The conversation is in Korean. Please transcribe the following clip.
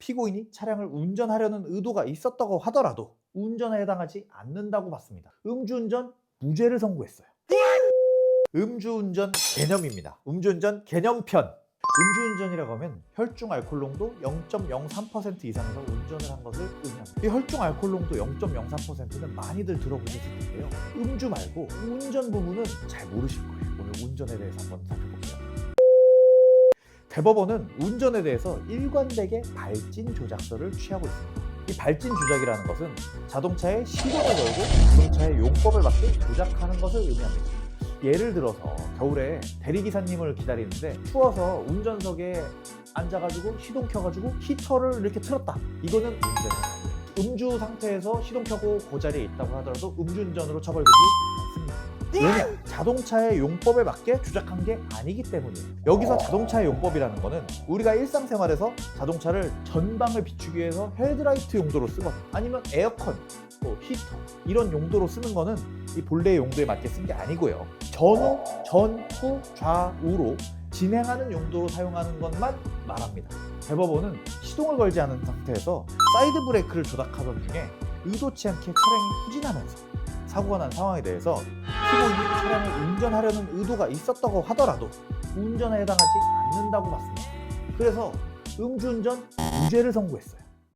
피고인이 차량을 운전하려는 의도가 있었다고 하더라도 운전에 해당하지 않는다고 봤습니다. 음주운전 무죄를 선고했어요. 음주운전 개념입니다. 음주운전 개념편. 음주운전이라고 하면 혈중 알코올 농도 0.03% 이상에서 운전을 한 것을 의미합니다. 이 혈중 알코올 농도 0.03%는 많이들 들어보셨을 텐데요. 음주 말고 운전 부분은 잘 모르실 거예요. 오늘 운전에 대해서 한번 살펴볼게요. 대법원은 운전에 대해서 일관되게 발진 조작서를 취하고 있습니다. 이 발진 조작이라는 것은 자동차의 시동을 걸고 자동차의 용법을 맞게 조작하는 것을 의미합니다. 예를 들어서 겨울에 대리기사님을 기다리는데 추워서 운전석에 앉아가지고 시동 켜가지고 히터를 이렇게 틀었다. 이거는 아니에요. 음주 상태에서 시동 켜고 그 자리에 있다고 하더라도 음주운전으로 처벌되지 않습니다. 왜냐? 자동차의 용법에 맞게 조작한 게 아니기 때문이에요. 여기서 자동차의 용법이라는 거는 우리가 일상생활에서 자동차를 전방을 비추기 위해서 헤드라이트 용도로 쓰거나 아니면 에어컨, 뭐 히터 이런 용도로 쓰는 거는 이 본래의 용도에 맞게 쓴 게 아니고요. 전후, 전후, 좌우로 진행하는 용도로 사용하는 것만 말합니다. 대법원은 시동을 걸지 않은 상태에서 사이드 브레이크를 조작하던 중에 의도치 않게 차량이 후진하면서 사고가 난 상황에 대해서 피고인이 차량을 운전하려는 의도가 있었다고 하더라도 운전에 해당하지 않는다고 봤습니다. 그래서 음주운전 무죄를 선고했어요.